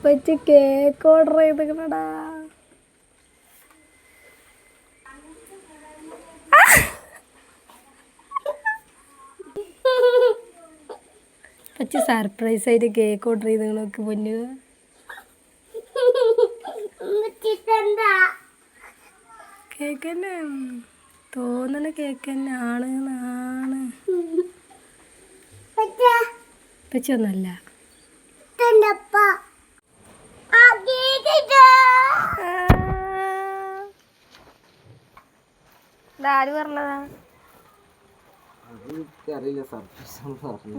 പറ്റി cake order ചെയ്തിക്കണടാ പറ്റി surprise ആയിട്ട് കേക്ക് ഓർഡർ ചെയ്ത് നോക്ക് പൊന്നു കേക്ക് തന്നെ. തോന്നണ കേക്ക് തന്നെ ആണ് ആണ് പച്ചൊന്നല്ല പറഞ്ഞതാ?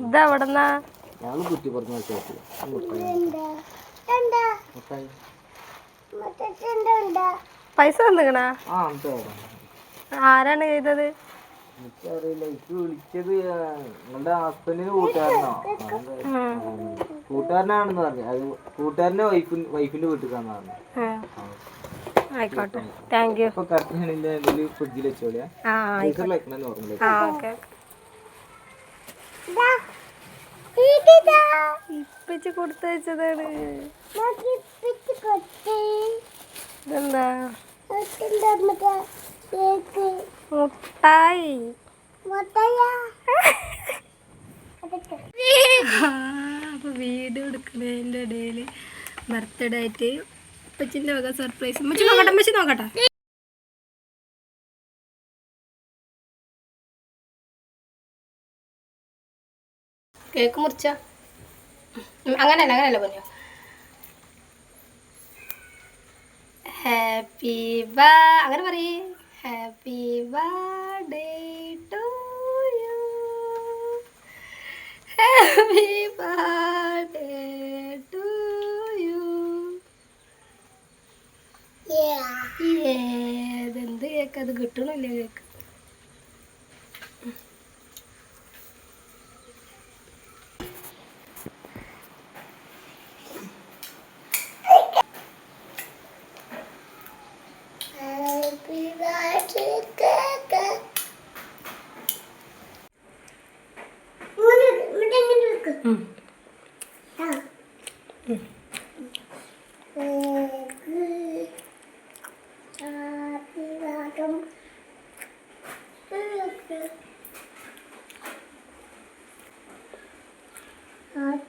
ഇതെവിടെന്നാ? ഞങ്ങൾ കുറ്റി പറഞ്ഞു പൈസ തന്നിക്കണാ? ആരാണ് ചെയ്തത്? എനിക്കറിയില്ല എനിക്ക് വിളിച്ചത് നിങ്ങളുടെ ഹസ്ബൻഡിന് കൂട്ടുകാരനോ. കൂട്ടുകാരനാണെന്ന് പറഞ്ഞു. അത് കൂട്ടുകാരന്റെ വൈഫിന്റെ വീട്ടിൽ പറഞ്ഞു ആയിക്കോട്ടെ. താങ്ക് യു ഫ്രിഡ്ജിൽ വെച്ചോളിയാ ഇപ്പിച്ച് കൊടുത്തയച്ചതാണ് ഇതെന്താ? മുട്ടായി. അപ്പൊ വീഡിയോ എടുക്കുന്നതിന്റെ ഇടയിൽ ബർത്ത്ഡേ ആയിട്ട് ഉപ്പച്ചിന്റെ വക സർപ്രൈസ് അമ്മച്ചി നോക്കട്ടെ അമ്മച്ചി നോക്കട്ടെ. കേക്ക് മുറിച്ച. അങ്ങനല്ല അങ്ങനെയല്ല പറഞ്ഞു ഹാപ്പി ബാ അങ്ങനെ പറയേ. Happy birthday to you happy birthday to you ഏതെന്ത് cake അത് കിട്ടണില്ല cake